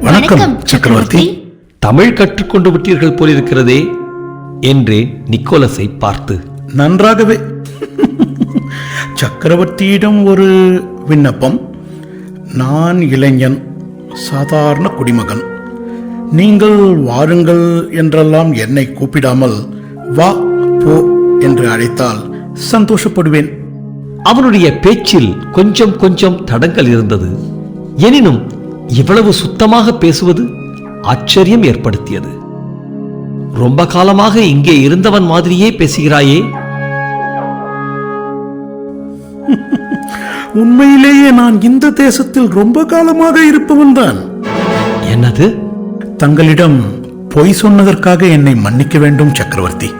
வணக்கம் சக்கரவர்த்தி. தமிழ் கற்றுக்கொண்டு விட்டீர்கள் போலிருக்கிறதே என்றேன் நிக்கோலஸை பார்த்து. நன்றாகவே. சக்கரவர்த்தியிடம் ஒரு விண்ணப்பம். நான் இளைஞன் சாதாரண குடிமகன். நீங்கள் வாருங்கள் என்றெல்லாம் என்னை கூப்பிடாமல் வா போ என்று அழைத்தால் சந்தோஷப்படுவேன். அவனுடைய பேச்சில் கொஞ்சம் கொஞ்சம் தடங்கள் இருந்தது. எனினும் இவ்வளவு சுத்தமாக பேசுவது ஆச்சரியம் ஏற்படுத்தியது. ரொம்ப காலமாக இங்கே இருந்தவன் மாதிரியே பேசுகிறாயே. உண்மையிலேயே நான் இந்த தேசத்தில் ரொம்ப காலமாக இருப்பவன்தான் என்னது? தங்களிடம் பொய் சொன்னதற்காக என்னை மன்னிக்க வேண்டும் சக்கரவர்த்தி.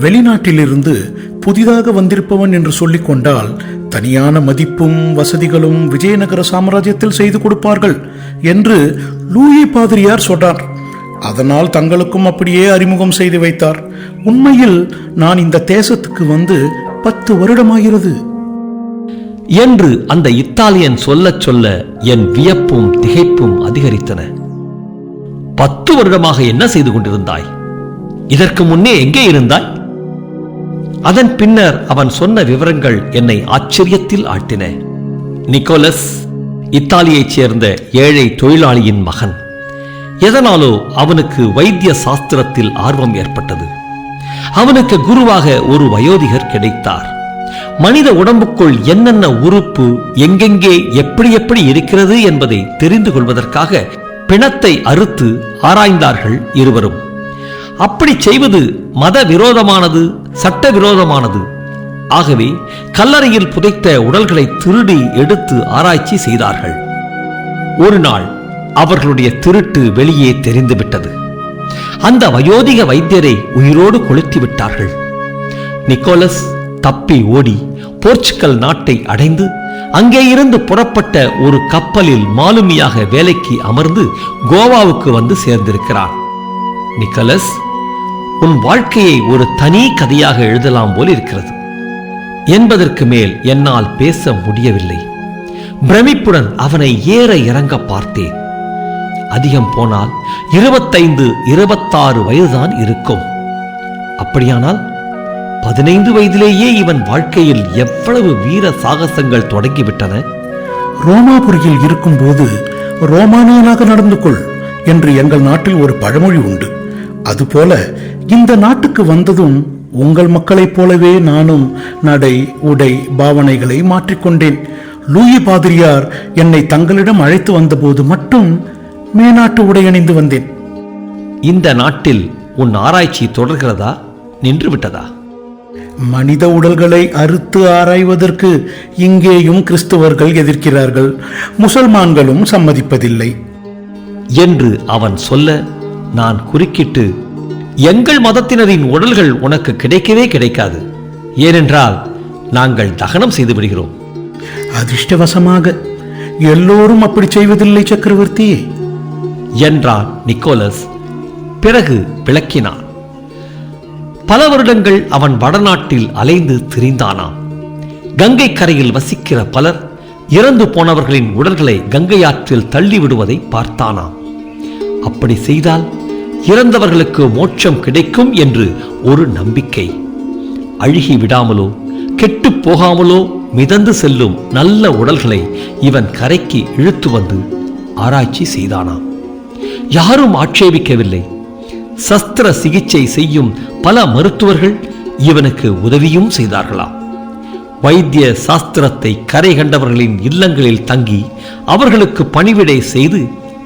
வெளிநாட்டிலிருந்து புதிதாக வந்திருப்பவன் என்று சொல்லிக் கொண்டால் தனியான மதிப்பும் வசதிகளும் விஜயநகர சாம்ராஜ்யத்தில் செய்து கொடுப்பார்கள் என்று லூயி பாதிரியார் சொன்னார். அதனால் தங்களுக்கும் அப்படியே அறிமுகம் செய்து வைத்தார். உண்மையில் நான் இந்த தேசத்துக்கு வந்து பத்து வருடமாகிறது. என்று அந்த இத்தாலியன் சொல்லச் சொல்ல என் வியப்பும் திகைப்பும் அதிகரித்தன. பத்து வருடமாக என்ன செய்து கொண்டிருந்தாய்? இதற்கு முன்னே எங்கே இருந்தாய்? அதன் பின்னர் அவன் சொன்ன விவரங்கள் என்னை ஆச்சரியத்தில் ஆழ்த்தின நிக்கோலஸ் இத்தாலியைச் சேர்ந்த ஏழை தொழிலாளியின் மகன். எதனாலோ அவனுக்கு வைத்திய சாஸ்திரத்தில் ஆர்வம் ஏற்பட்டது. அவனுக்கு குருவாக ஒரு வயோதிகர் கிடைத்தார். மனித உடம்புக்குள் என்னென்ன உறுப்பு எங்கெங்கே எப்படி எப்படி இருக்கிறது என்பதை தெரிந்து கொள்வதற்காக பிணத்தை அறுத்து ஆராய்ந்தார்கள் இருவரும். அப்படி செய்வது மத விரோதமானது சட்டவிரோதமானது. ஆகவே கல்லறையில் புதைத்த உடல்களை திருடி எடுத்து ஆராய்ச்சி செய்தார்கள். ஒரு நாள் அவர்களுடைய திருட்டு வெளியே தெரிந்துவிட்டது. அந்த வயோதிக வைத்தியரை உயிரோடு கொளுத்தி விட்டார்கள். நிக்கோலஸ் தப்பி ஓடி போர்ச்சுகல் நாட்டை அடைந்து அங்கே இருந்து புறப்பட்ட ஒரு கப்பலில் மாலுமியாக வேலைக்கு அமர்ந்து கோவாவுக்கு வந்து சேர்ந்திருக்கிறார். நிக்கோலஸ் உன் வாழ்க்கையை ஒரு தனி கதையாக எழுதலாம் போல் இருக்கிறது. என்பதற்கு மேல் என்னால் பேச முடியவில்லை. பிரமிப்புடன் அவனை ஏற இறங்க பார்த்தேன். அதிகம் போனால் இருபத்தைந்து இருபத்தாறு வயதுதான் இருக்கும். அப்படியானால் பதினைந்து வயதிலேயே இவன் வாழ்க்கையில் எவ்வளவு வீர சாகசங்கள் தொடங்கிவிட்டன? ரோமாபுரியில் இருக்கும்போது ரோமானியனாக நடந்து கொள் என்று எங்கள் நாட்டில் ஒரு பழமொழி உண்டு. அதுபோல இந்த நாட்டுக்கு வந்ததும் உங்கள் மக்களைப் போலவே நானும் நடை உடை பாவனைகளை மாற்றிக்கொண்டேன். லூயி பாதிரியார் என்னை தங்களிடம் அழைத்து வந்தபோது மட்டும் மேனாட்டு உடை அணிந்து வந்தேன். இந்த நாட்டில் உன் ஆராய்ச்சி தொடர்கிறதா நின்று விட்டதா மனித உடல்களை அறுத்து ஆராய்வதற்கு இங்கேயும் கிறிஸ்தவர்கள் எதிர்க்கிறார்கள். முசல்மான்களும் சம்மதிப்பதில்லை. என்று அவன் சொல்ல நான் குறுக்கிட்டு எங்கள் மதத்தினரின் உடல்கள் உனக்கு கிடைக்கவே கிடைக்காது. ஏனென்றால் நாங்கள் தகனம் செய்து விடுகிறோம். அதிர்ஷ்டவசமாக எல்லோரும் அப்படி செய்வதில்லை சக்கரவர்த்தி என்றான் நிக்கோலஸ். பிறகு விளக்கினான். பல வருடங்கள் அவன் வடநாட்டில் அலைந்து திரிந்தானாம். கங்கை கரையில் வசிக்கிற பலர் இறந்து போனவர்களின் உடல்களை கங்கை ஆற்றில் தள்ளிவிடுவதை பார்த்தானாம். அப்படி செய்தால் இறந்தவர்களுக்கு மோட்சம் கிடைக்கும் என்று ஒரு நம்பிக்கை. அழுகி விடாமலோ கெட்டுப் போகாமலோ மிதந்து செல்லும் நல்ல உடல்களை இவன் கரைக்கு இழுத்து வந்து ஆராய்ச்சி செய்தானாம் யாரும் ஆட்சேபிக்கவில்லை. சஸ்திர சிகிச்சை செய்யும் பல மருத்துவர்கள் இவனுக்கு உதவியும் செய்தார்களாம் வைத்திய சாஸ்திரத்தை கரை கண்டவர்களின் இல்லங்களில் தங்கி அவர்களுக்கு பணிவிடை செய்து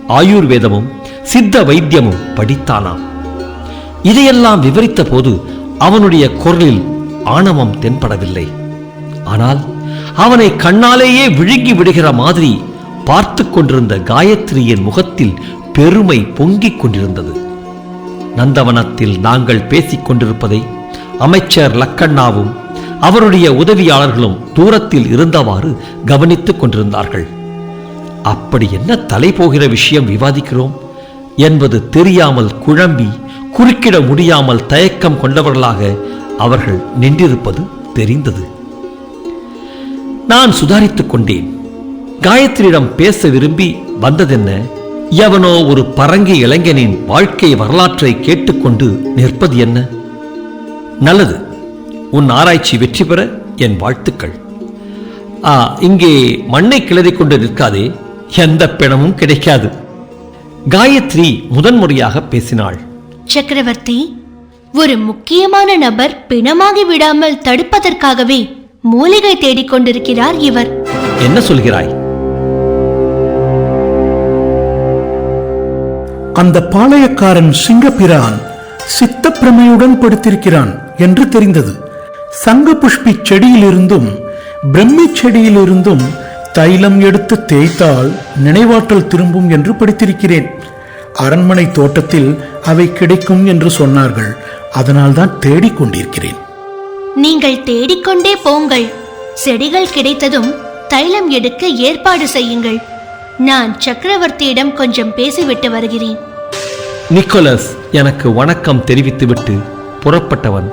ஆயுர்வேதமும் சித்த வைத்தியமும் படித்தானாம். இதையெல்லாம் விவரித்த போது அவனுடைய குரலில் ஆணவம் தென்படவில்லை. ஆனால் அவனை கண்ணாலேயே விழுங்கி விடுகிற மாதிரி பார்த்து கொண்டிருந்த காயத்ரியின் முகத்தில் பெருமை பொங்கிக் கொண்டிருந்தது. நந்தவனத்தில் நாங்கள் பேசிக் கொண்டிருப்பதை அமைச்சர் லக்கண்ணாவும் அவருடைய உதவியாளர்களும் தூரத்தில் இருந்தவாறு கவனித்துக் கொண்டிருந்தார்கள். அப்படி என்ன தலை போகிற விஷயம் விவாதிக்கிறோம்? என்பது தெரியாமல் குழம்பி குறுக்கிட முடியாமல் தயக்கம் கொண்டவர்களாக அவர்கள் நின்றிருப்பது தெரிந்தது. நான் சுதாரித்துக் கொண்டேன். காயத்ரியிடம் பேச விரும்பி வந்ததென்ன? எவனோ ஒரு பரங்கி இளைஞனின் வாழ்க்கை வரலாற்றை கேட்டுக்கொண்டு நிற்பது என்ன? நல்லது. உன் ஆராய்ச்சி வெற்றி பெற என் வாழ்த்துக்கள். ஆ, இங்கே மண்ணை கிளறி கொண்டு நிற்காதே. எந்த பிணமும் கிடைக்காது. காயத்ரி முதன்முறையாக பேசினாள். சக்கரவர்த்தி ஒரு முக்கியமான நபர் பிணமாகி விடாமல் தடுப்பதற்காகவே மூலிகை தேடிக் கொண்டிருக்கிறார் இவர். என்ன சொல்கிறாய்? அந்த பாளையக்காரன் சிங்கப்பிரான் சித்தப்பிரமையுடன் படுத்திருக்கிறான் என்று தெரிந்தது. சங்க புஷ்பி செடியிலிருந்தும் பிரம்மி செடியிலிருந்தும் தைலம் எடுத்து தேய்த்தால் நினைவாற்றல் திரும்பும் என்று படித்திருக்கிறேன். அரண்மனை தோட்டத்தில் அவை கிடைக்கும் என்று சொன்னார்கள். அதனால்தான் தேடிக் கொண்டிருக்கிறேன். நீங்கள் தேடிக்கொண்டே போங்கள். செடிகள் கிடைத்ததும் தைலம் எடுக்க ஏற்பாடு செய்யுங்கள். நான் சக்கரவர்த்தியிடம் கொஞ்சம் பேசிவிட்டு வருகிறேன். நிக்கோலஸ் எனக்கு வணக்கம் தெரிவித்துவிட்டு புறப்பட்டவன்.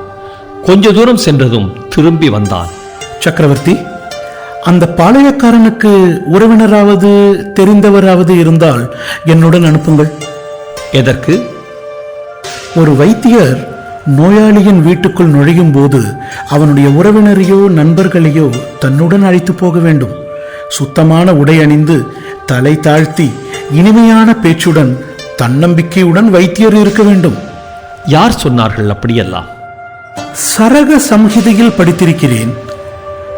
கொஞ்ச தூரம் சென்றதும் திரும்பி வந்தான். சக்கரவர்த்தி அந்த பாளையக்காரனுக்கு உறவினராவது தெரிந்தவராவது இருந்தால் என்னுடன் அனுப்புங்கள். எதற்கு? ஒரு வைத்தியர் நோயாளியின் வீட்டுக்குள் நுழையும் போது அவனுடைய உறவினரையோ நண்பர்களையோ தன்னுடன் அழைத்து போக வேண்டும். சுத்தமான உடை அணிந்து தலை தாழ்த்தி இனிமையான பேச்சுடன் தன்னம்பிக்கையுடன் வைத்தியர் இருக்க வேண்டும். யார் சொன்னார்கள் அப்படியெல்லாம்? சரக சம்ஹிதையில் படித்திருக்கிறேன்.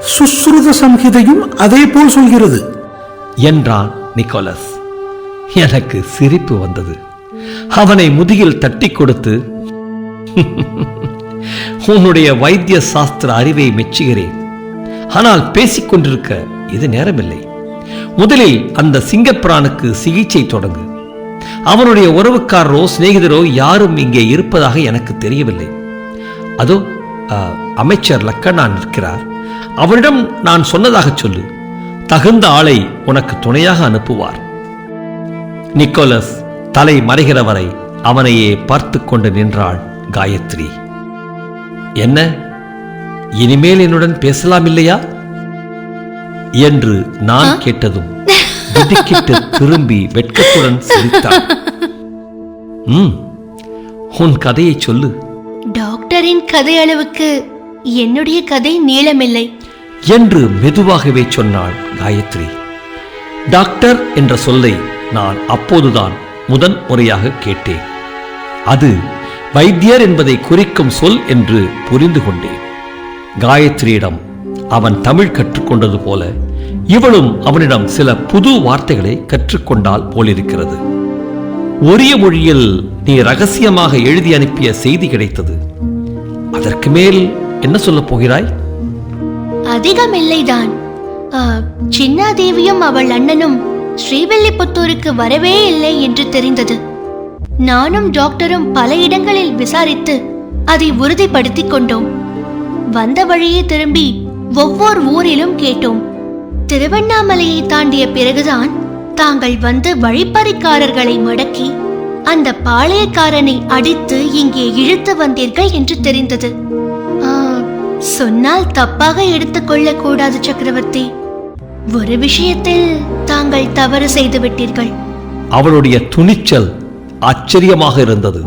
சுஸ்ருத சம்ஹிதையும் அதே போல் சொல்கிறது. என்றான் நிக்கோலஸ். எனக்கு சிரிப்பு வந்தது. அவனை முதுகில் தட்டி கொடுத்து உன்னுடைய வைத்திய சாஸ்திர அறிவை மெச்சுகிறேன். ஆனால் பேசிக்கொண்டிருக்க இது நேரமில்லை. முதலில் அந்த சிங்கப்பிரானுக்கு சிகிச்சை தொடங்கு. அவனுடைய உறவுக்காரரோ சிநேகிதரோ யாரும் இங்கே இருப்பதாக எனக்கு தெரியவில்லை. அதோ அமைச்சர் லக்கண்ணா நிற்கிறார். அவரிடம் நான் சொன்னதாக சொல்லு. தகுந்த ஆளை உனக்கு துணையாக அனுப்புவார். நிக்கோலஸ் தலை மறைகிற வரை அவனையே பார்த்து கொண்டு நின்றாள் காயத்ரி. என்ன? இனிமேல் என்னுடன் பேசலாம் இல்லையா? என்று நான் கேட்டதும் திடுக்கிட்டு திரும்பி வெட்கத்துடன் சிரித்தாள். ம் உன் கதையை சொல்லு. டாக்டரின் கதை அளவுக்கு என்னுடைய கதை நீளமில்லை. என்று மெதுவாகவே சொன்னாள் காயத்ரி. டாக்டர் என்ற சொல்லை நான் அப்போதுதான் முதன் முறையாக கேட்டேன். அது வைத்தியர் என்பதை குறிக்கும் சொல் என்று புரிந்து கொண்டேன். காயத்ரியிடம் அவன் தமிழ் கற்றுக்கொண்டது போல இவளும் அவனிடம் சில புது வார்த்தைகளை கற்றுக்கொண்டால் போலிருக்கிறது. ஒரிய மொழியில் நீ ரகசியமாக எழுதி அனுப்பிய செய்தி கிடைத்தது. அதற்கு மேல் என்ன சொல்லப் போகிறாய்? அதிகம் இல்லைதான் சின்ன சின்னாதேவியும் அவள் அண்ணனும் ஸ்ரீவில்லிபுத்தூருக்கு வரவே இல்லை என்று தெரிந்தது. நானும் டாக்டரும் பல இடங்களில் விசாரித்து அதை உறுதிப்படுத்திக் கொண்டோம். வந்த வழியே திரும்பி ஒவ்வொரு ஊரிலும் கேட்டோம். திருவண்ணாமலையை தாண்டிய பிறகுதான் தாங்கள் வந்து வழிப்பறிக்காரர்களை மடக்கி அந்த பாளையக்காரனை அடித்து இங்கே இழுத்து வந்தீர்கள் என்று தெரிந்தது. ஆ, சொன்னால் தப்பாக எடுத்துக்கொள்ளக் கூடாது சக்கரவர்த்தி. ஒரு விஷயத்தில் தாங்கள் தவறு செய்து விட்டீர்கள் அவளுடைய துணிச்சல் ஆச்சரியமாக இருந்தது.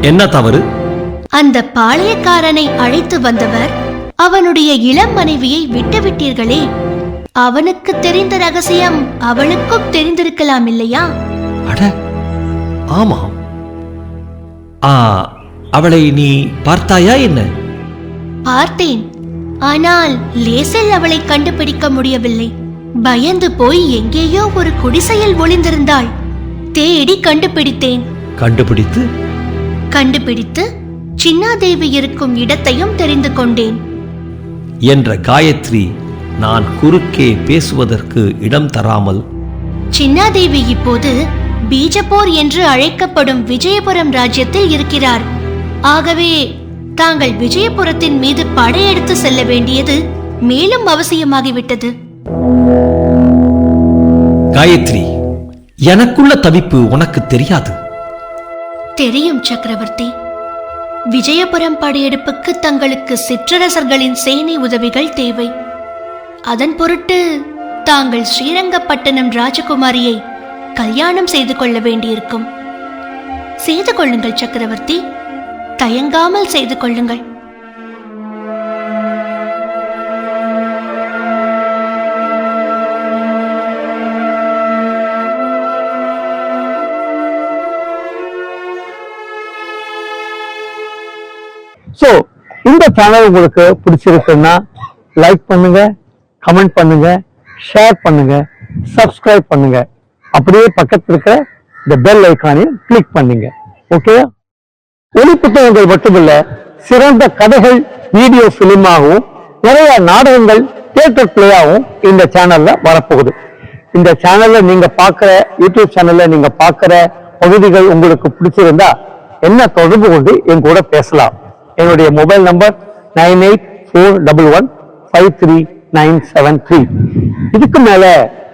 என்ன தவறு? அந்த பாளையக்காரனை அழைத்து வந்தவர் அவனுடைய இளம் மனைவியை விட்டுவிட்டீர்களே. அவனுக்கு தெரிந்த ரகசியம் அவளுக்கும் தெரிந்திருக்கலாம் இல்லையா? அட ஆமாம் ஆ அவளை நீ பார்த்தாயா என்ன? பார்த்தேன். ஆனால் லேசில் அவளை கண்டுபிடிக்க முடியவில்லை. பயந்து போய் எங்கேயோ ஒரு குடிசையில் ஒளிந்திருந்தாள். தேடி கண்டுபிடித்தேன். கண்டுபிடித்து? கண்டுபிடித்து சின்னாதேவி இருக்கும் இடத்தையும் தெரிந்து கொண்டேன். என்ற காயத்ரி நான் குறுக்கே பேசுவதற்கு இடம் தராமல் சின்னாதேவி இப்போது பீஜப்பூர் என்று அழைக்கப்படும் விஜயபுரம் ராஜ்யத்தில் இருக்கிறார். ஆகவே தாங்கள் விஜயபுரத்தின் மீது படையெடுத்து செல்ல வேண்டியது மேலும் அவசியமாகிவிட்டது. காயத்ரி எனக்குள்ள தவிப்பு உனக்கு தெரியாது. தெரியும் சக்கரவர்த்தி. விஜயபுரம் படையெடுப்புக்கு தங்களுக்கு சிற்றரசர்களின் சேனை உதவிகள் தேவை. அதன் பொருட்டு தாங்கள் ஸ்ரீரங்கப்பட்டணம் ராஜகுமாரியை கல்யாணம் செய்து கொள்ள வேண்டியிருக்கும். செய்து கொள்ளுங்கள் சக்கரவர்த்தி. தயங்காமல் செய்து கொள்ளுங்கள். ஸோ இந்த சேனல் உங்களுக்கு பிடிச்சிருக்குன்னா லைக் பண்ணுங்க கமெண்ட் பண்ணுங்க ஷேர் பண்ணுங்க சப்ஸ்கிரைப் பண்ணுங்க. அப்படியே பக்கத்தில் இருக்கிற இந்த பெல் ஐக்கானையும் கிளிக் பண்ணுங்க. ஓகே ஒளி புத்தகங்கள் மட்டுமில்ல சிறந்த கதைகள் வீடியோ பிலிமாகவும் நிறைய நாடகங்கள் தியேட்டர் பிளேயாகவும் இந்த சேனல்ல வரப்போகுது. இந்த சேனல்ல நீங்க பார்க்குற யூடியூப் சேனல்ல நீங்க பார்க்குற பகுதிகள் உங்களுக்கு பிடிச்சிருந்தா என்ன தொடர்பு கொண்டு என் கூட பேசலாம். என்னுடைய mobile number nine eight four double one five three nine seven three இதுக்கு மேல